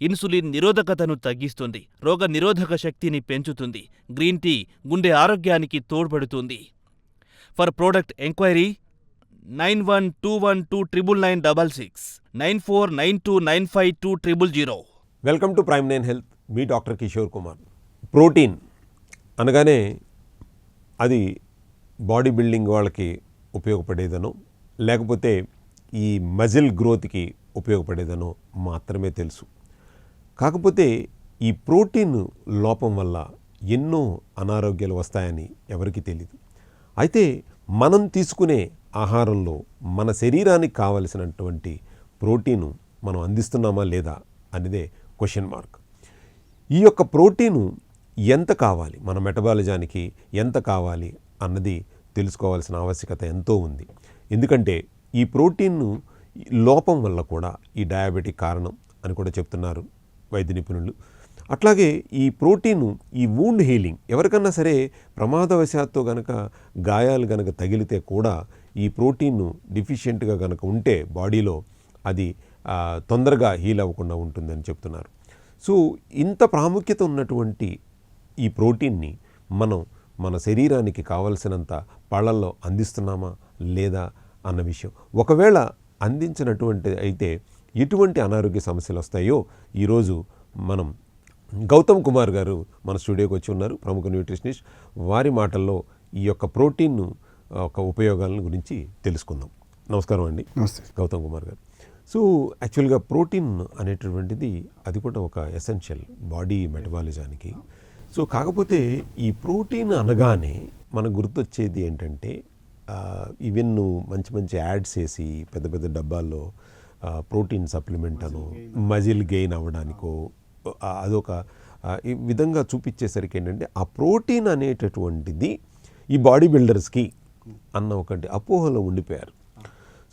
Insulin నిరోధకతను తగ్గిస్తుంది రోగ నిరోధక శక్తిని పెంచుతుంది గ్రీన్ టీ గుండె ఆరోగ్యానికి తోడ్పడుతుంది. For product enquiry nine one two one two triple nine double six nine four nine two nine five two triple zero. Welcome to prime nine health me doctor Kishore Kumar. Protein అనగానే అది body building వాళ్ళకి ఉపయోగపడేదనో లేకపోతే ఈ muscle గ్రోత్కి ఉపయోగపడేదనో మాత్రమే తెలుసు. కాకపోతే ఈ ప్రోటీన్ లోపం వల్ల ఎన్నో అనారోగ్యాలు వస్తాయని ఎవరికీ తెలియదు అయితే మనం తీసుకునే ఆహారంలో మన శరీరానికి కావలసినటువంటి ప్రోటీను మనం అందిస్తున్నామా లేదా అనేదే క్వశ్చన్ మార్క్. ఈ యొక్క ప్రోటీను ఎంత కావాలి? మన మెటబాలిజానికి ఎంత కావాలి? అన్నది తెలుసుకోవాల్సిన ఆవశ్యకత ఎంతో ఉంది. ఎందుకంటే ఈ ప్రోటీన్ను లోపం వల్ల కూడా ఈ డయాబెటిక్ కారణం అని కూడా చెప్తున్నారు. వైద్య నిపుణులు. అట్లాగే ఈ ప్రోటీను ఈ వూండ్ హీలింగ్ ఎవరికన్నా సరే ప్రమాదవశాత్తు గనక గాయాలు గనక తగిలితే కూడా ఈ ప్రోటీన్ను డిఫిషియెంట్గా గనక ఉంటే బాడీలో అది తొందరగా హీల్ అవ్వకుండా ఉంటుందని చెప్తున్నారు. సో ఇంత ప్రాముఖ్యత ఉన్నటువంటి ఈ ప్రోటీన్ని మనం మన శరీరానికి కావలసినంత పళ్ళల్లో అందిస్తున్నామా లేదా అన్న విషయం. ఒకవేళ అందించినటువంటి అయితే ఎటువంటి అనారోగ్య సమస్యలు వస్తాయో ఈరోజు మనం గౌతమ్ కుమార్ గారు మన స్టూడియోకి వచ్చి ఉన్నారు ప్రముఖ న్యూట్రిషనిస్ట్. వారి మాటల్లో ఈ యొక్క ప్రోటీన్ ఒక ఉపయోగాలను గురించి తెలుసుకుందాం. నమస్కారం అండి. నమస్తే. గౌతమ్ కుమార్ గారు. సో యాక్చువల్గా ప్రోటీన్ అనేటటువంటిది అది కూడా ఒక ఎసెన్షియల్ బాడీ మెటబాలిజానికి. సో కాకపోతే ఈ ప్రోటీన్ అనగానే మనకు గుర్తొచ్చేది ఏంటంటే ఈవెన్ మంచి మంచి యాడ్స్ వేసి పెద్ద పెద్ద డబ్బాల్లో ప్రోటీన్ సప్లిమెంట్ అను మజిల్ గెయిన్ అవ్వడానికో అదొక ఈ విధంగా చూపించేసరికి ఏంటంటే ఆ ప్రోటీన్ అనేటటువంటిది ఈ బాడీ బిల్డర్స్కి అన్న ఒకటి అపోహలో ఉండిపోయారు.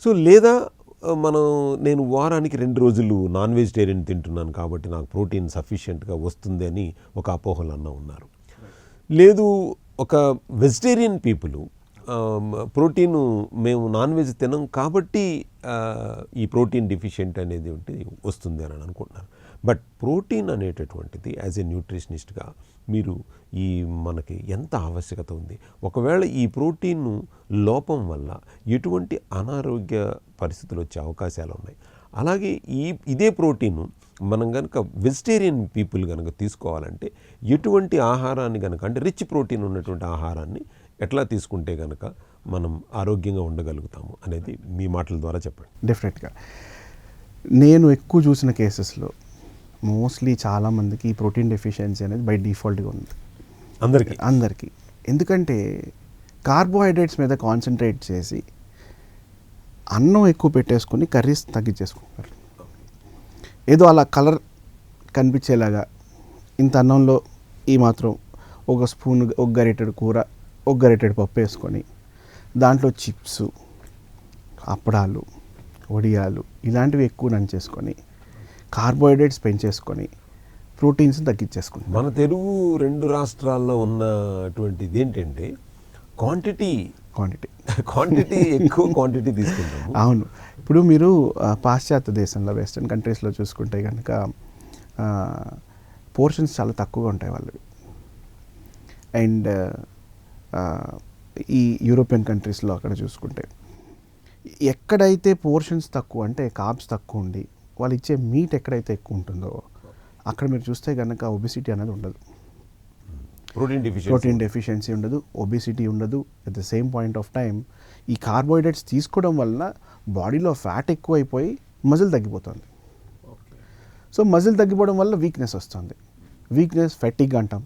సో లేదా మనం నేను వారానికి రెండు రోజులు నాన్ వెజిటేరియన్ తింటున్నాను కాబట్టి నాకు ప్రోటీన్ సఫిషియెంట్గా వస్తుంది అని ఒక అపోహలు అన్న ఉన్నారు. లేదు ఒక వెజిటేరియన్ పీపుల్ ప్రోటీన్ మేము నాన్ వెజ్ తినం కాబట్టి ఈ ప్రోటీన్ డిఫిషియెంట్ అనేది ఒకటి వస్తుంది అని అనుకుంటున్నారు బట్ ప్రోటీన్ అనేటటువంటిది యాజ్ ఎ న్యూట్రిషనిస్ట్గా మీరు ఈ మనకి ఎంత ఆవశ్యకత ఉంది? ఒకవేళ ఈ ప్రోటీన్ లోపం వల్ల ఎటువంటి అనారోగ్య పరిస్థితులు వచ్చే అవకాశాలు ఉన్నాయి? అలాగే ఈ ఇదే ప్రోటీన్ మనం కనుక వెజిటేరియన్ పీపుల్ కనుక తీసుకోవాలంటే ఎటువంటి ఆహారాన్ని కనుక అంటే రిచ్ ప్రోటీన్ ఉన్నటువంటి ఆహారాన్ని ఎట్లా తీసుకుంటే కనుక మనం ఆరోగ్యంగా ఉండగలుగుతాము అనేది మీ మాటల ద్వారా చెప్పండి. డెఫినెట్గా నేను ఎక్కువ చూసిన కేసెస్లో మోస్ట్లీ చాలామందికి ఈ ప్రోటీన్ డెఫిషియన్సీ అనేది బై డిఫాల్ట్గా ఉంది. అందరికీ? అందరికీ. ఎందుకంటే కార్బోహైడ్రేట్స్ మీద కాన్సన్ట్రేట్ చేసి అన్నం ఎక్కువ పెట్టేసుకొని కర్రీస్ తగ్గించేసుకుంటారు ఏదో అలా కలర్ కనిపించేలాగా ఇంత అన్నంలో ఈ మాత్రం ఒక స్పూన్ ఒక గరిటెడు కూర ఒక గరిటెడు పప్పు వేసుకొని దాంట్లో చిప్స్ అప్పడాలు వడియాలు ఇలాంటివి ఎక్కువ నంచేసుకొని కార్బోహైడ్రేట్స్ పెంచేసుకొని ప్రోటీన్స్ తగ్గించేసుకుంటాం మన తెలుగు రెండు రాష్ట్రాల్లో ఉన్నటువంటిది ఏంటంటే క్వాంటిటీ క్వాంటిటీ క్వాంటిటీ ఎక్కువ క్వాంటిటీ తీసుకుంటాము. అవును. ఇప్పుడు మీరు పాశ్చాత్య దేశంలో వెస్ట్రన్ కంట్రీస్లో చూసుకుంటే కనుక పోర్షన్స్ చాలా తక్కువగా ఉంటాయి వాళ్ళవి. అండ్ ఈ యూరోపియన్ కంట్రీస్లో అక్కడ చూసుకుంటే. ఎక్కడైతే పోర్షన్స్ తక్కువ అంటే కాబ్స్ తక్కువ ఉండి వాళ్ళు ఇచ్చే మీట్ ఎక్కడైతే ఎక్కువ ఉంటుందో అక్కడ మీరు చూస్తే కనుక ఒబిసిటీ అనేది ఉండదు. ప్రోటీన్ డిఫిషియన్సీ ప్రోటీన్ డెఫిషియన్సీ ఉండదు ఒబిసిటీ ఉండదు. At the same point of time ఈ కార్బోహైడ్రేట్స్ తీసుకోవడం వలన బాడీలో ఫ్యాట్ ఎక్కువైపోయి మజిల్ తగ్గిపోతుంది. సో మజిల్ తగ్గిపోవడం వల్ల వీక్నెస్ వస్తుంది. వీక్నెస్ ఫెటిక్ అంటాం.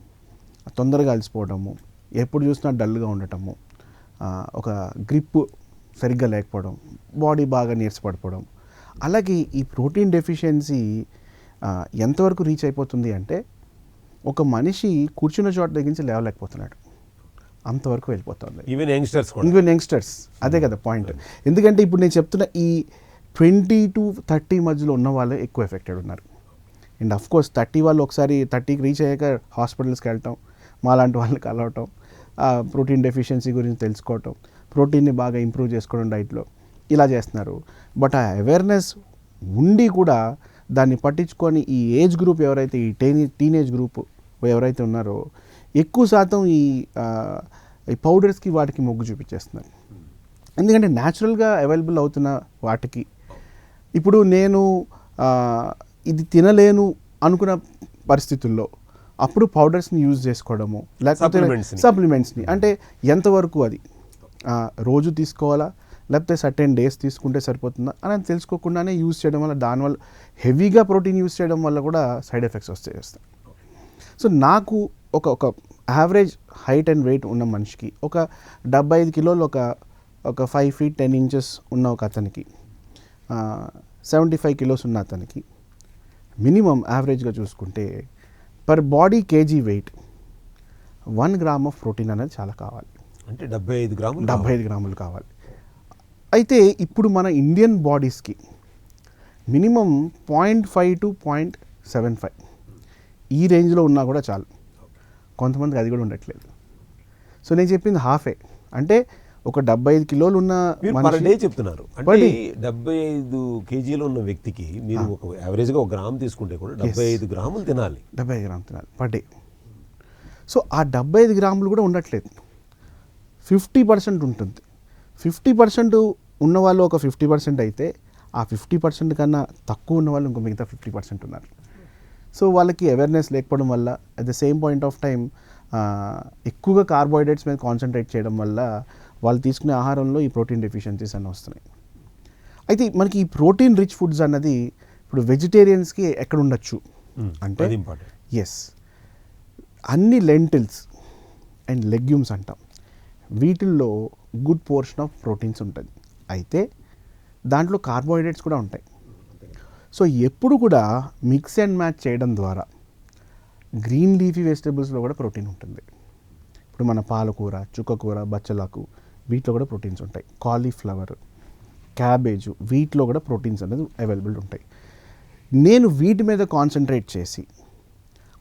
తొందరగా అలసిపోవడము ఎప్పుడు చూసినా డల్గా ఉండటము ఒక గ్రిప్ సరిగ్గా లేకపోవడం బాడీ బాగా నీరసపడిపోవడం అలాగే ఈ ప్రోటీన్ డెఫిషియన్సీ ఎంతవరకు రీచ్ అయిపోతుంది అంటే ఒక మనిషి కూర్చున్న చోట దగ్గర నుంచి లేవలేకపోతున్నాడు. అంతవరకు వెళ్ళిపోతుంది. ఈవెన్ యంగ్స్టర్స్ ఇంకొన్ యంగ్స్టర్స్ అదే కదా పాయింట్ ఎందుకంటే ఇప్పుడు నేను చెప్తున్న ఈ ట్వంటీ టు థర్టీ మధ్యలో ఉన్న వాళ్ళే ఎక్కువ ఎఫెక్టెడ్ ఉన్నారు. అండ్ అఫ్ కోర్స్ థర్టీ వాళ్ళు ఒకసారి థర్టీకి రీచ్ అయ్యాక హాస్పిటల్స్కి వెళ్ళటం మాలాంటి వాళ్ళని కలవటం ప్రోటీన్ డెఫిషియన్సీ గురించి తెలుసుకోవటం ప్రోటీన్ని బాగా ఇంప్రూవ్ చేసుకోవడం డైట్లో ఇలా చేస్తున్నారు. బట్ ఆ అవేర్నెస్ ఉండి కూడా దాన్ని పట్టించుకొని ఈ ఏజ్ గ్రూప్ ఎవరైతే ఈ టీనే టీనేజ్ గ్రూప్ ఎవరైతే ఉన్నారో ఎక్కువ శాతం ఈ ఈ పౌడర్స్కి వాటికి మొగ్గు చూపించేస్తున్నారు. ఎందుకంటే న్యాచురల్గా అవైలబుల్ అవుతున్న వాటికి. ఇప్పుడు నేను ఇది తినలేను అనుకున్న పరిస్థితుల్లో అప్పుడు పౌడర్స్ని యూజ్ చేసుకోవడము లేకపోతే. సప్లిమెంట్స్ని అంటే ఎంతవరకు అది? రోజు తీసుకోవాలా? లేకపోతే సర్టెన్ డేస్ తీసుకుంటే సరిపోతుందా? అని తెలుసుకోకుండానే యూజ్ చేయడం వల్ల దానివల్ల హెవీగా ప్రోటీన్ యూజ్ చేయడం వల్ల కూడా సైడ్ ఎఫెక్ట్స్ వస్తాయి వస్తాయి సో నాకు ఒక ఒక యావరేజ్ హైట్ అండ్ వెయిట్ ఉన్న మనిషికి ఒక డెబ్బై ఐదు కిలోలు ఒక ఒక ఫైవ్ ఫీట్ టెన్ ఇంచెస్ ఉన్న ఒక అతనికి సెవెంటీ ఫైవ్ కిలోస్ ఉన్న అతనికి మినిమం యావరేజ్గా చూసుకుంటే per body KG weight one gram of protein అనేది చాలా కావాలి. అంటే డెబ్బై ఐదు గ్రాములు డెబ్బై ఐదు గ్రాములు కావాలి. అయితే ఇప్పుడు మన Indian బాడీస్కి minimum point five to point seven five ఈ రేంజ్లో ఉన్నా కూడా చాలు. కొంతమందికి అది కూడా ఉండట్లేదు. సో నేను చెప్పింది హాఫే అంటే ఒక డెబ్బై ఐదు కిలోలు ఉన్న పర్ డే చెప్తున్నారు. అంటే. డెబ్బై ఐదు కేజీలు ఉన్న వ్యక్తికి మీరు ఒక యావరేజ్గా ఒక గ్రామ్ తీసుకుంటే కూడా డెబ్బై ఐదు గ్రాములు తినాలి. డెబ్బై ఐదు గ్రాములు తినాలి పర్ డే. సో ఆ డెబ్బై ఐదు గ్రాములు కూడా ఉండట్లేదు. ఫిఫ్టీ పర్సెంట్ ఉంటుంది. ఫిఫ్టీ పర్సెంట్ ఉన్న వాళ్ళు ఒక ఫిఫ్టీ పర్సెంట్ అయితే ఆ ఫిఫ్టీ పర్సెంట్ కన్నా తక్కువ ఉన్న వాళ్ళు ఇంకో మిగతా ఫిఫ్టీ పర్సెంట్ ఉన్నారు. సో వాళ్ళకి అవేర్నెస్ లేకపోవడం వల్ల at the same point of time ఎక్కువగా కార్బోహైడ్రేట్స్ మీద కాన్సన్ట్రేట్ చేయడం వల్ల వాళ్ళు తీసుకునే ఆహారంలో ఈ ప్రోటీన్ డెఫిషియన్సీస్ అన్నీ వస్తున్నాయి. అయితే మనకి ఈ ప్రోటీన్ రిచ్ ఫుడ్స్ అన్నది ఇప్పుడు వెజిటేరియన్స్కి ఎక్కడ ఉండొచ్చు? అంటే ఎస్ అన్ని లెంటిల్స్ అండ్ లెగ్యూమ్స్ అంటాం. వీటిల్లో గుడ్ పోర్షన్ ఆఫ్ ప్రోటీన్స్ ఉంటుంది. అయితే దాంట్లో కార్బోహైడ్రేట్స్ కూడా ఉంటాయి. సో ఎప్పుడు కూడా మిక్స్ అండ్ మ్యాచ్ చేయడం ద్వారా గ్రీన్ లీఫీ వెజిటబుల్స్లో కూడా ప్రోటీన్ ఉంటుంది. ఇప్పుడు మన పాలకూర చుక్కకూర బచ్చలాకు వీటిలో కూడా ప్రోటీన్స్ ఉంటాయి. కాలీఫ్లవర్ క్యాబేజ్ వీటిలో కూడా ప్రోటీన్స్ అనేది అవైలబుల్ ఉంటాయి. నేను వీటి మీద కాన్సన్ట్రేట్ చేసి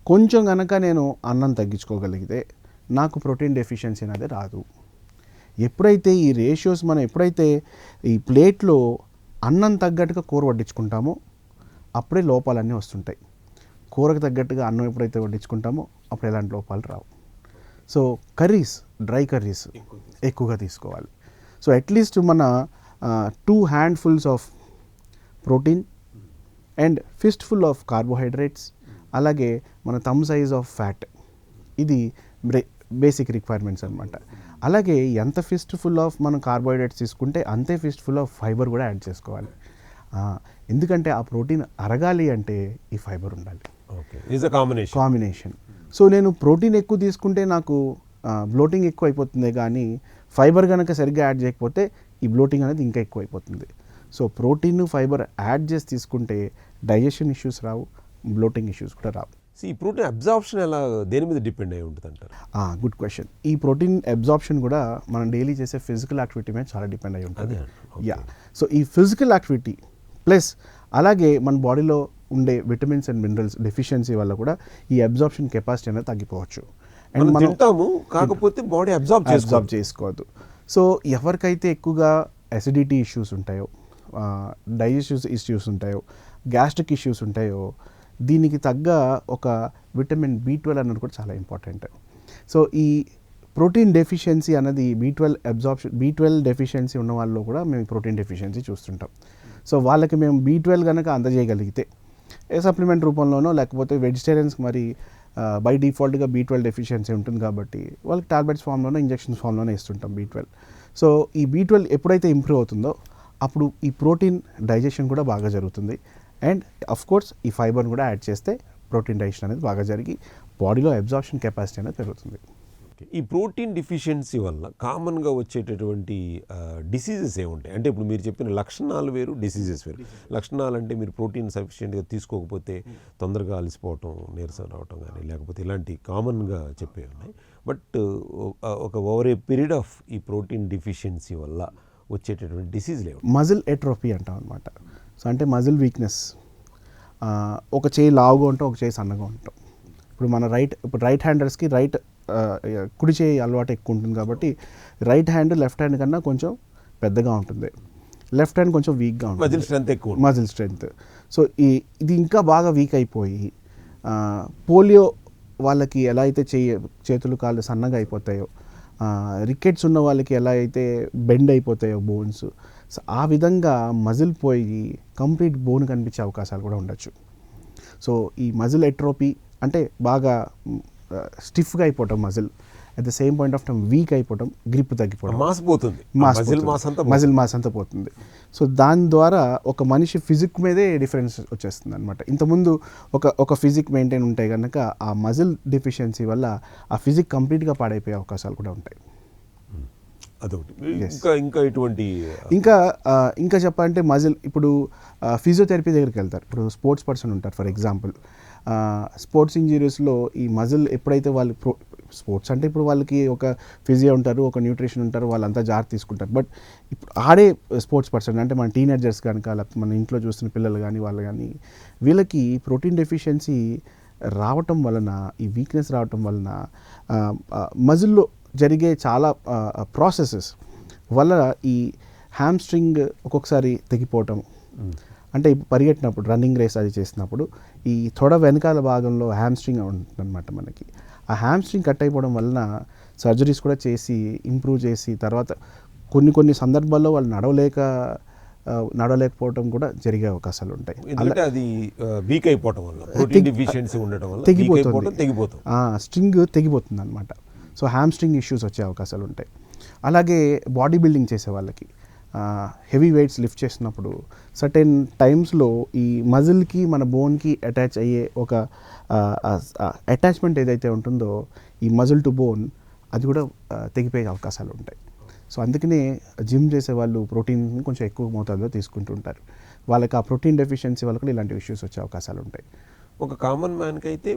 కొంచెం కనుక నేను అన్నం తగ్గించుకోగలిగితే నాకు ప్రోటీన్ డెఫిషియన్సీ అనేది రాదు. ఎప్పుడైతే ఈ రేషియోస్ మనం ఎప్పుడైతే ఈ ప్లేట్లో అన్నం తగ్గట్టుగా కూర వడ్డించుకుంటామో అప్పుడే లోపాలన్నీ వస్తుంటాయి. కూరకు తగ్గట్టుగా అన్నం ఎప్పుడైతే వడ్డించుకుంటామో అప్పుడు ఎలాంటి లోపాలు రావు. సో కర్రీస్ డ్రై కర్రీస్ ఎక్కువగా తీసుకోవాలి. సో అట్లీస్ట్ మన two handfuls of protein and fistful of carbohydrates అలాగే మన థమ్ సైజ్ ఆఫ్ ఫ్యాట్ ఇది బేసిక్ రిక్వైర్మెంట్స్ అనమాట అలాగే ఎంత ఫిస్ట్ ఫుల్ ఆఫ్ మనం కార్బోహైడ్రేట్స్ తీసుకుంటే అంతే ఫిస్ట్ ఫుల్ ఆఫ్ ఫైబర్ కూడా యాడ్ చేసుకోవాలి. ఎందుకంటే ఆ ప్రోటీన్ అరగాలి అంటే ఈ ఫైబర్ ఉండాలి. ఓకే కాంబినేషన్ కాంబినేషన్ సో నేను ప్రోటీన్ ఎక్కువ తీసుకుంటే నాకు బ్లోటింగ్ ఎక్కువ అయిపోతుంది కానీ ఫైబర్ కనుక సరిగ్గా యాడ్ చేయకపోతే ఈ బ్లోటింగ్ అనేది ఇంకా ఎక్కువ అయిపోతుంది సో ప్రోటీన్ ఫైబర్ యాడ్ చేసి తీసుకుంటే డైజెషన్ ఇష్యూస్ రావు బ్లోటింగ్ ఇష్యూస్ కూడా రావు. ఈ ప్రోటీన్ అబ్జార్ప్షన్ ఎలా దేని మీద డిపెండ్ అయి ఉంటుంది అంటారు గుడ్ క్వశ్చన్ ఈ ప్రోటీన్ అబ్జార్ప్షన్ కూడా మనం డైలీ చేసే ఫిజికల్ యాక్టివిటీ మీద చాలా డిపెండ్ అయి ఉంటుంది. యా సో ఈ ఫిజికల్ యాక్టివిటీ ప్లస్ అలాగే మన బాడీలో ఉండే విటమిన్స్ అండ్ మినరల్స్ డెఫిషియన్సీ వల్ల కూడా ఈ అబ్జార్ప్షన్ కెపాసిటీ అనేది తగ్గిపోవచ్చు. మనం తింటాము కాకపోతే బాడీ అబ్జార్బ్ అబ్జార్బ్ చేసుకోవద్దు సో ఎవరికైతే ఎక్కువగా అసిడిటీ ఇష్యూస్ ఉంటాయో డైజెషన్ ఇష్యూస్ ఉంటాయో గ్యాస్ట్రిక్ ఇష్యూస్ ఉంటాయో దీనికి తగ్గ ఒక విటమిన్ బి ట్వెల్వ్ అన్నది కూడా చాలా ఇంపార్టెంట్ సో ఈ ప్రోటీన్ డెఫిషియన్సీ అన్నది B twelve absorption B twelve deficiency ఉన్న వాళ్ళు కూడా మేము ప్రోటీన్ డెఫిషియన్సీ చూస్తుంటాం. సో వాళ్ళకి మేము బీ ట్వెల్వ్ కనుక అందజేయగలిగితే ఏ సప్లిమెంట్ రూపంలోనో లేకపోతే వెజిటేరియన్స్కి మరి బై డిఫాల్ట్గా బీ ట్వెల్వ్ డెఫిషియన్సీ ఉంటుంది కాబట్టి వాళ్ళకి టాబ్లెట్స్ ఫామ్లోనో ఇంజెక్షన్స్ ఫామ్లోనే ఇస్తుంటాం బీ ట్వెల్వ్ సో ఈ బీ ట్వెల్వ్ ఎప్పుడైతే ఇంప్రూవ్ అవుతుందో అప్పుడు ఈ ప్రోటీన్ డైజెషన్ కూడా బాగా జరుగుతుంది. అండ్ అఫ్ కోర్స్ ఈ ఫైబర్ని కూడా యాడ్ చేస్తే ప్రోటీన్ డైజెషన్ అనేది బాగా జరిగి బాడీలో అబ్జార్ప్షన్ కెపాసిటీ అనేది పెరుగుతుంది. ఈ ప్రోటీన్ డిఫిషియన్సీ వల్ల కామన్గా వచ్చేటటువంటి డిసీజెస్ ఏముంటాయి? అంటే ఇప్పుడు మీరు చెప్పిన లక్షణాలు వేరు డిసీజెస్ వేరు. లక్షణాలు అంటే మీరు ప్రోటీన్ సఫిషియెంట్గా తీసుకోకపోతే తొందరగా అలసిపోవటం నీరసం రావటం కానీ లేకపోతే ఇలాంటి కామన్గా చెప్పేవి ఉన్నాయి. బట్ ఒక ఓవర్ ఏ పీరియడ్ ఆఫ్ ఈ ప్రోటీన్ డిఫిషియన్సీ వల్ల వచ్చేటటువంటి డిసీజ్ లేవు మజిల్ ఎట్రోఫీ అంటాం అనమాట సో అంటే మజిల్ వీక్నెస్ ఒక చేయి లావుగా ఉంటాం ఒక చేయి సన్నగా ఉంటాం. ఇప్పుడు మన రైట్ ఇప్పుడు రైట్ హ్యాండర్స్కి రైట్ కుడి చేయి అలవాటు ఎక్కువ ఉంటుంది కాబట్టి రైట్ హ్యాండ్ లెఫ్ట్ హ్యాండ్ కన్నా కొంచెం పెద్దగా ఉంటుంది. లెఫ్ట్ హ్యాండ్ కొంచెం వీక్గా ఉంటుంది. మజిల్ స్ట్రెంత్ ఎక్కువ. మజిల్ స్ట్రెంగ్త్ సో ఈ ఇది ఇంకా బాగా వీక్ అయిపోయి పోలియో వాళ్ళకి ఎలా అయితే చేయ చేతులు కాళ్ళు సన్నగా అయిపోతాయో రికెట్స్ ఉన్న వాళ్ళకి ఎలా అయితే బెండ్ అయిపోతాయో బోన్స్ సో ఆ విధంగా మజిల్ పోయి కంప్లీట్ బోన్ కనిపించే అవకాశాలు కూడా ఉండొచ్చు. సో ఈ మజిల్ ఎట్రోపీ అంటే బాగా స్టిఫ్గా అయిపోవటం muscle at the same point of time weak అయిపోవటం గ్రిప్ తగ్గిపోవడం మాస్ పోతుంది. Mass muscle. మాస్ అంతా మజిల్ మాస్ అంతా పోతుంది. సో దాని ద్వారా ఒక మనిషి ఫిజిక్ మీదే డిఫరెన్స్ వచ్చేస్తుంది అనమాట ఇంతకుముందు ఒక ఒక ఫిజిక్ మెయింటైన్ ఉంటే కనుక ఆ మజిల్ డెఫిషియన్సీ వల్ల ఆ ఫిజిక్ కంప్లీట్గా పాడైపోయే అవకాశాలు కూడా ఉంటాయి. అదొకటి. ఇంకా ఇంకా ఇటువంటి ఇంకా ఇంకా చెప్పాలంటే మజిల్ ఇప్పుడు ఫిజియోథెరపీ దగ్గరికి వెళ్తారు. ఇప్పుడు స్పోర్ట్స్ పర్సన్ ఉంటారు ఫర్ ఎగ్జాంపుల్. స్పోర్ట్స్ ఇంజరీస్లో ఈ మజిల్ ఎప్పుడైతే వాళ్ళు ప్రో స్పోర్ట్స్ అంటే ఇప్పుడు వాళ్ళకి ఒక ఫిజియో ఉంటారు ఒక న్యూట్రిషన్ ఉంటారు వాళ్ళంతా జాగ్రత్త తీసుకుంటారు. బట్ ఇప్పుడు ఆడే స్పోర్ట్స్ పర్సన్ అంటే మన టీనేజర్స్ కనుక లేకపోతే మన ఇంట్లో చూస్తున్న పిల్లలు కానీ వాళ్ళు కానీ వీళ్ళకి ప్రోటీన్ డెఫిషియన్సీ రావటం వలన ఈ వీక్నెస్ రావటం వలన మజిల్లో జరిగే చాలా ప్రాసెసెస్ వల్ల ఈ హ్యామ్స్ట్రింగ్ ఒక్కొక్కసారి తెగిపోవటం. అంటే పరిగెట్టినప్పుడు రన్నింగ్ రేస్ అది చేసినప్పుడు ఈ తొడ వెనకాల భాగంలో హ్యామ్స్ట్రింగ్ ఉంటుందన్నమాట మనకి. ఆ హ్యామ్స్ట్రింగ్ కట్ అయిపోవడం వలన సర్జరీస్ కూడా చేసి ఇంప్రూవ్ చేసి తర్వాత కొన్ని కొన్ని సందర్భాల్లో వాళ్ళు నడవలేక నడవలేకపోవడం కూడా జరిగే అవకాశాలు ఉంటాయి. ఎందుకంటే అది వీక్ అయిపోవటం వల్ల. ప్రోటీన్ డిఫిషియన్సీ వల్ల. తెగిపోతుంది. తెగిపోతుంది. స్ట్రింగ్ తెగిపోతుంది అనమాట సో హ్యామ్ స్ట్రింగ్ ఇష్యూస్ వచ్చే అవకాశాలు ఉంటాయి. అలాగే బాడీ బిల్డింగ్ చేసే వాళ్ళకి హెవీ వెయిట్స్ లిఫ్ట్ చేసినప్పుడు సర్టెన్ టైమ్స్లో ఈ మజిల్కి మన బోన్కి అటాచ్ అయ్యే ఒక అటాచ్మెంట్ ఏదైతే ఉంటుందో ఈ మజిల్ టు బోన్ అది కూడా తెగిపోయే అవకాశాలు ఉంటాయి. సో అందుకనే జిమ్ చేసే వాళ్ళు ప్రోటీన్ కొంచెం ఎక్కువ మోతాదులో తీసుకుంటూ ఉంటారు వాళ్ళకి ఆ ప్రోటీన్ డెఫిషియన్సీ వల్ల కూడా ఇలాంటి ఇష్యూస్ వచ్చే అవకాశాలు ఉంటాయి. ఒక కామన్ మ్యాన్కి అయితే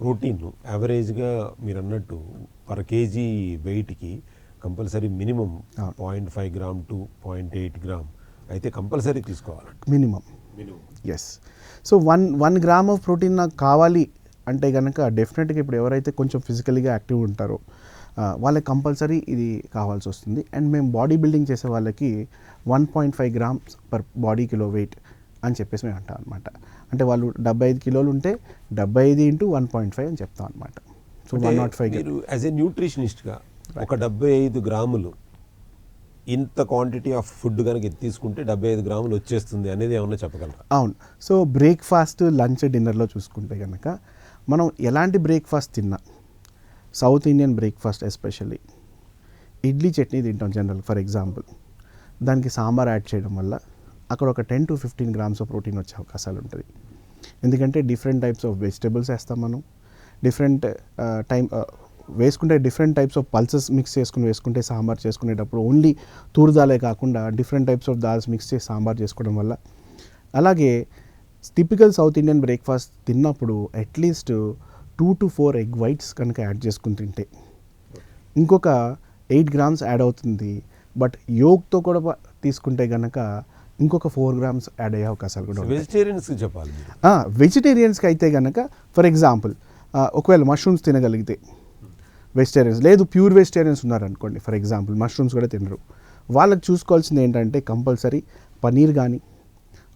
ప్రోటీన్ యావరేజ్గా మీరు అన్నట్టు per KG వెయిట్కి compulsory minimum. Point five gram to point eight gram అయితే compulsory తీసుకోవాలంట minimum minimum yes so one one gram of protein నాకు కావాలి అంటే కనుక డెఫినెట్గా ఇప్పుడు ఎవరైతే కొంచెం ఫిజికల్గా యాక్టివ్ ఉంటారో వాళ్ళకి కంపల్సరీ ఇది కావాల్సి వస్తుంది. అండ్ మేము బాడీ బిల్డింగ్ చేసే వాళ్ళకి one point five grams per body kilo weight అని చెప్పేసి మేము అంటాం అనమాట అంటే వాళ్ళు డెబ్బై ఐదు కిలోలు ఉంటే డెబ్బై ఐదు ఇంటూ వన్ పాయింట్ ఫైవ్ అని చెప్తాం అనమాట so one not five as a న్యూట్రిషనిస్ట్గా ఒక డెబ్బై ఐదు గ్రాములు ఇంత క్వాంటిటీ ఆఫ్ ఫుడ్ కనుక తీసుకుంటే డెబ్బై ఐదు గ్రాములు వచ్చేస్తుంది అనేది ఏమన్నా చెప్పగలరా? అవును. సో బ్రేక్ఫాస్ట్ లంచ్ డిన్నర్లో చూసుకుంటే కనుక మనం ఎలాంటి బ్రేక్ఫాస్ట్ తిన్నా South Indian breakfast especially idli chutney తింటాం జనరల్ ఫర్ ఎగ్జాంపుల్. దానికి సాంబార్ యాడ్ చేయడం వల్ల అక్కడ ఒక ten to fifteen grams of protein వచ్చే అవకాశాలు ఉంటుంది ఎందుకంటే డిఫరెంట్ టైప్స్ ఆఫ్ వెజిటబుల్స్ వేస్తాం మనం. డిఫరెంట్ టైం uh, uh, వేసుకుంటే different types of pulses mix చేసుకుని వేసుకుంటే సాంబార్ చేసుకునేటప్పుడు ఓన్లీ తూరుదాలే కాకుండా different types of dals mix చేసి సాంబార్ చేసుకోవడం వల్ల. అలాగే టిపికల్ సౌత్ ఇండియన్ బ్రేక్ఫాస్ట్ తిన్నప్పుడు at least two to four egg whites కనుక యాడ్ చేసుకుని తింటే. ఇంకొక ఎయిట్ గ్రామ్స్ యాడ్ అవుతుంది. బట్ యోగ్తో కూడా తీసుకుంటే కనుక ఇంకొక ఫోర్ గ్రామ్స్ యాడ్ అయ్యే అవకాశాలు కూడా వెజిటేరియన్స్కి చెప్పాలి వెజిటేరియన్స్కి అయితే కనుక ఫర్ ఎగ్జాంపుల్ ఒకవేళ మష్రూమ్స్ తినగలిగితే వెజిటేరియన్స్ లేదు ప్యూర్ వెజిటేరియన్స్ ఉన్నారనుకోండి ఫర్ ఎగ్జాంపుల్ మష్రూమ్స్ కూడా తినరు. వాళ్ళకి చూసుకోవాల్సింది ఏంటంటే కంపల్సరీ పనీర్ కానీ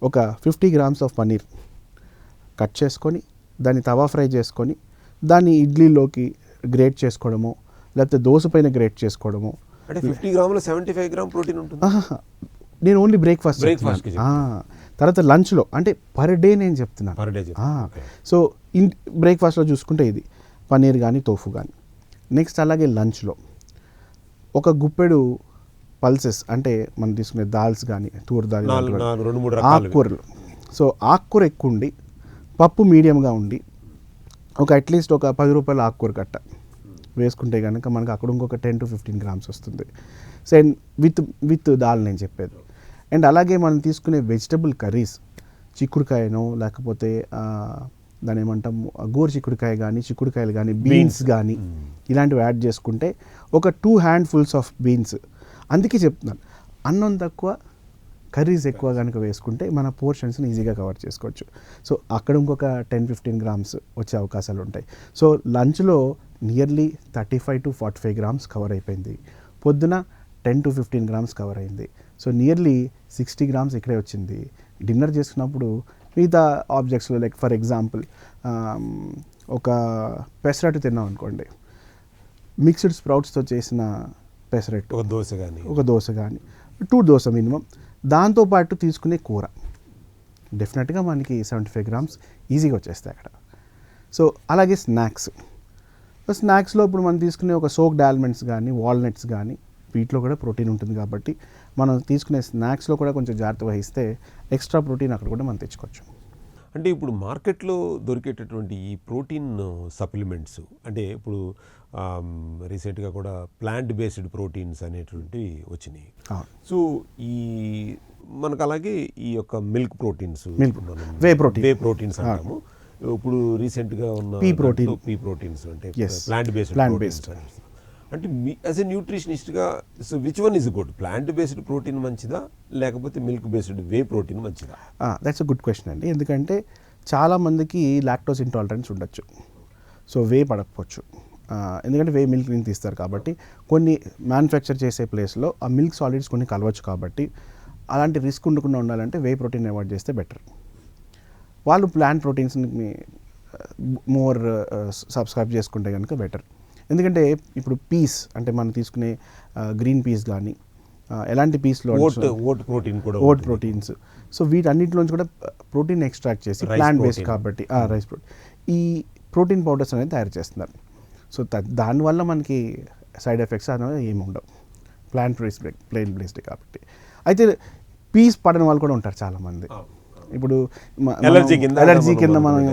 ఒక fifty grams of paneer cut చేసుకొని దాన్ని తవా ఫ్రై చేసుకొని దాన్ని ఇడ్లీలోకి గ్రేట్ చేసుకోవడము లేకపోతే దోశ పైన గ్రేట్ చేసుకోవడము అంటే ఫిఫ్టీ గ్రాములు సెవెంటీ ఫైవ్ గ్రామ్ ప్రోటీన్ ఉంటుంది. నేను ఓన్లీ బ్రేక్ఫాస్ట్కి తర్వాత లంచ్లో అంటే పర్ డే నేను చెప్తున్నాను. ఆ. Okay. సో ఇన్ బ్రేక్ఫాస్ట్లో చూసుకుంటే ఇది పన్నీర్ కానీ తోఫు కానీ నెక్స్ట్ అలాగే లంచ్లో ఒక గుప్పెడు పల్సెస్ అంటే మనం తీసుకునే దాల్స్ కానీ తూర్ దాల్. ఆకుకూరలు సో ఆకుకూర ఎక్కువ ఉండి పప్పు మీడియంగా ఉండి ఒక అట్లీస్ట్ ఒక పది రూపాయల ఆకుకూర కట్ట వేసుకుంటే కనుక మనకు అక్కడ ఇంకొక టెన్ టు ఫిఫ్టీన్ గ్రామ్స్ వస్తుంది సో విత్ విత్ దాల్ నేను చెప్పేది అండ్ అలాగే మనం తీసుకునే వెజిటబుల్ కర్రీస్ చిక్కుడుకాయనో లేకపోతే దాని ఏమంటాం గోరు చిక్కుడుకాయ కానీ చిక్కుడుకాయలు కానీ బీన్స్ కానీ ఇలాంటివి యాడ్ చేసుకుంటే ఒక two handfuls of beans. అందుకే చెప్తున్నాను అన్నం తక్కువ కర్రీస్ ఎక్కువ కనుక వేసుకుంటే మన పోర్షన్స్ని ఈజీగా కవర్ చేసుకోవచ్చు. సో అక్కడ ఇంకొక టెన్ ఫిఫ్టీన్ గ్రామ్స్ వచ్చే అవకాశాలు ఉంటాయి. సో లంచ్లో nearly thirty five to forty five grams cover అయిపోయింది. పొద్దున ten to fifteen grams cover అయింది. సో నియర్లీ సిక్స్టీ గ్రామ్స్ ఇక్కడే వచ్చింది. డిన్నర్ చేసుకున్నప్పుడు మిగతా ఆబ్జెక్ట్స్లో లైక్ ఫర్ ఎగ్జాంపుల్ ఒక పెసరట్టు తిన్నాం అనుకోండి. మిక్స్డ్ స్ప్రౌట్స్తో చేసిన పెసరట్టు. ఒక దోశ కానీ ఒక దోశ కానీ టూ దోశ మినిమం దాంతోపాటు తీసుకునే కూర. డెఫినెట్గా మనకి సెవెంటీ ఫైవ్ గ్రామ్స్ ఈజీగా వచ్చేస్తాయి అక్కడ. సో అలాగే స్నాక్స్ స్నాక్స్లో ఇప్పుడు మనం తీసుకునే ఒక సోక్ ఆల్మండ్స్ కానీ వాల్నట్స్ కానీ వీటిలో కూడా ప్రోటీన్ ఉంటుంది కాబట్టి మనం తీసుకునే స్నాక్స్లో కూడా కొంచెం జాగ్రత్త వహిస్తే ఎక్స్ట్రా ప్రోటీన్ అక్కడ కూడా మనం తెచ్చుకోవచ్చు అంటే ఇప్పుడు మార్కెట్లో దొరికేటటువంటి ఈ ప్రోటీన్ సప్లిమెంట్స్ అంటే ఇప్పుడు రీసెంట్గా కూడా ప్లాంట్ బేస్డ్ ప్రోటీన్స్ అనేటువంటివి వచ్చినాయి. సో ఈ మనకు అలాగే ఈ యొక్క milk proteins. Whey protein. Whey proteins అంటాము ఇప్పుడు రీసెంట్గా ఉన్న Pea protein. పీ ప్రోటీన్స్ అంటే. Plant based proteins based. అంటే మీ as a న్యూట్రిషనిస్ట్గా so which one is good plant based protein మంచిదా? లేకపోతే మిల్క్ బేస్డ్ వే ప్రోటీన్ మంచిదా? దట్స్ అ గుడ్ క్వశ్చన్ అండి. ఎందుకంటే చాలామందికి లాక్టోస్ ఇంటాలరెన్స్ ఉండొచ్చు. సో వే పడకపోవచ్చు. ఎందుకంటే వే మిల్క్ నుంచి తీస్తారు కాబట్టి కొన్ని మ్యానుఫ్యాక్చర్ చేసే ప్లేస్లో ఆ మిల్క్ సాలిడ్స్ కొన్ని కలవచ్చు కాబట్టి అలాంటి రిస్క్ ఉండకుండా ఉండాలంటే వే ప్రోటీన్ అవాయిడ్ చేస్తే బెటర్ వాళ్ళు ప్లాంట్ ప్రోటీన్స్ని మోర్ సబ్స్క్రైబ్ చేసుకుంటే కనుక బెటర్ ఎందుకంటే ఇప్పుడు పీస్ అంటే మనం తీసుకునే గ్రీన్ పీస్ కానీ ఎలాంటి పీస్లో ఓట్ ప్రోటీన్ కూడా ఓట్. ప్రోటీన్స్. సో వీటన్నిటిలోంచి కూడా ప్రోటీన్ ఎక్స్ట్రాక్ట్ చేసి ప్లాంట్ బేస్డ్. కాబట్టి రైస్ ప్రోటీన్. ఈ ప్రోటీన్ పౌడర్స్ అనేది తయారు చేస్తున్నారు. సో దానివల్ల మనకి సైడ్ ఎఫెక్ట్స్ అనేవి ఏమి ఉండవు. ప్లాంట్ బేస్డ్ ప్లేన్ బేస్డ్ కాబట్టి. అయితే పీస్ పడని వాళ్ళు కూడా ఉంటారు చాలామంది. ఇప్పుడు Allergy కింద ఎలర్జీ కింద మనం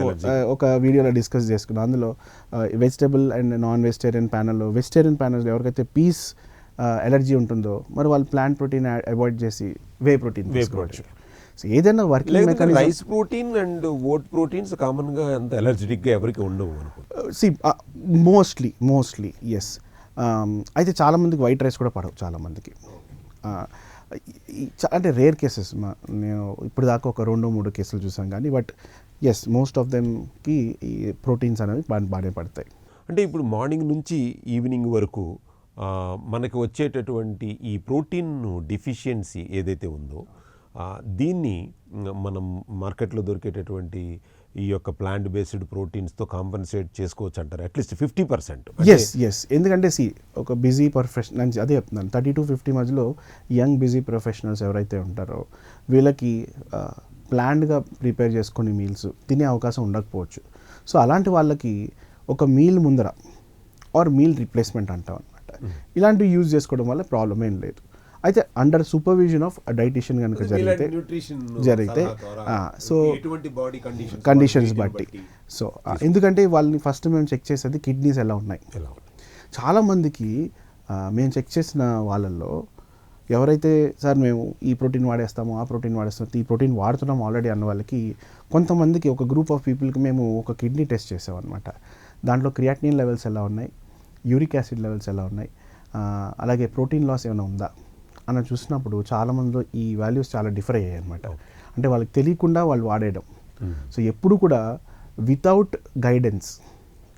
ఒక వీడియోలో డిస్కస్ చేసుకున్నాం. అందులో వెజిటబుల్ అండ్ నాన్ వెజిటేరియన్ ప్యానల్లో వెజిటేరియన్ ప్యానల్స్ ఎవరికైతే పీస్ ఎలర్జీ ఉంటుందో మరి వాళ్ళు ప్లాంట్ ప్రోటీన్ అవాయిడ్ చేసి వే ప్రోటీన్ తీసుకోవచ్చు. సో ఏదైనా working mechanism rice protein and oat proteins కామన్గా అంత ఎలర్జెటిక్గా ఎవరికి ఉండవు సి మోస్ట్లీ మోస్ట్లీ ఎస్ అయితే చాలామందికి వైట్ రైస్ కూడా పడవు చాలామందికి అంటే రేర్ కేసెస్ నేను ఇప్పుడు దాకా ఒక రెండు మూడు కేసులు చూసాం కానీ బట్ ఎస్ మోస్ట్ ఆఫ్ దెమ్కి ఈ ప్రోటీన్స్ అనేవి బాగానే పడతాయి. అంటే ఇప్పుడు మార్నింగ్ నుంచి ఈవినింగ్ వరకు మనకు వచ్చేటటువంటి ఈ ప్రోటీన్ డిఫిషియన్సీ ఏదైతే ఉందో దీన్ని మనం మార్కెట్లో దొరికేటటువంటి ఈ యొక్క ప్లాంట్ బేస్డ్ ప్రోటీన్స్తో కాంపన్సేట్ చేసుకోవచ్చు అంటారు. At least fifty percent yes yes ఎందుకంటే సి ఒక బిజీ ప్రొఫెషనల్ అదే చెప్తున్నాను. థర్టీ టు ఫిఫ్టీ మధ్యలో యంగ్ బిజీ ప్రొఫెషనల్స్ ఎవరైతే ఉంటారో వీళ్ళకి ప్లాన్డ్గా ప్రిపేర్ చేసుకుని మీల్స్ తినే అవకాశం ఉండకపోవచ్చు. సో అలాంటి వాళ్ళకి ఒక మీల్ ముందర ఆర్ మీల్ రిప్లేస్మెంట్ అంటాం అనమాట ఇలాంటివి యూజ్ చేసుకోవడం వల్ల ప్రాబ్లం ఏం లేదు. అయితే అండర్ సూపర్విజన్ ఆఫ్ డైటిషియన్ కనుక జరిగితే జరిగితే సో కండిషన్స్ బట్టి. సో ఎందుకంటే వాళ్ళని ఫస్ట్ మేము చెక్ చేసేది కిడ్నీస్ ఎలా ఉన్నాయి? చాలామందికి మేము చెక్ చేసిన వాళ్ళల్లో ఎవరైతే సార్ మేము ఈ ప్రోటీన్ వాడేస్తాము ఆ ప్రోటీన్ వాడేస్తాము ఈ ప్రోటీన్ వాడుతున్నాం ఆల్రెడీ అన్న వాళ్ళకి కొంతమందికి ఒక గ్రూప్ ఆఫ్ పీపుల్కి మేము ఒక కిడ్నీ టెస్ట్ చేసామన్నమాట. దాంట్లో క్రియాటినిన్ లెవెల్స్ ఎలా ఉన్నాయి? యూరిక్ యాసిడ్ లెవెల్స్ ఎలా ఉన్నాయి? అలాగే ప్రోటీన్ లాస్ ఏమైనా ఉందా? అని చూసినప్పుడు చాలామందిలో ఈ వాల్యూస్ చాలా డిఫర్ అయ్యాయి అనమాట అంటే వాళ్ళకి తెలియకుండా వాళ్ళు వాడేయడం. సో ఎప్పుడు కూడా వితౌట్ గైడెన్స్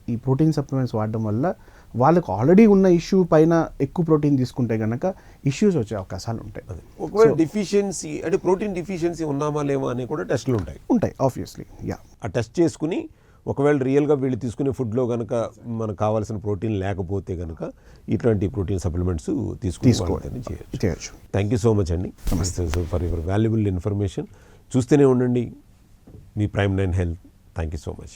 ఈ ప్రోటీన్ సప్లిమెంట్స్ వాడడం వల్ల వాళ్ళకు ఆల్రెడీ ఉన్న ఇష్యూ పైన ఎక్కువ ప్రోటీన్ తీసుకుంటే కనుక ఇష్యూస్ వచ్చే అవకాశాలు ఉంటాయి. ఒకవేళ డిఫిషియన్సీ అంటే ప్రోటీన్ డిఫిషియన్సీ ఉన్నామా లేవా అని కూడా టెస్టులు ఉంటాయి. ఉంటాయి ఆబ్వియస్లీ యా ఆ టెస్ట్ చేసుకుని ఒకవేళ రియల్గా వీళ్ళు తీసుకునే ఫుడ్లో కనుక మనకు కావాల్సిన ప్రోటీన్ లేకపోతే కనుక ఇట్లాంటి ప్రోటీన్ సప్లిమెంట్స్ తీసుకుని తీసుకోవాలి చేయొచ్చు. థ్యాంక్ యూ సో మచ్ అండి. ఫర్ యువర్ వాల్యుబుల్ ఇన్ఫర్మేషన్ చూస్తూనే ఉండండి. మీ Prime nine Health thank you so much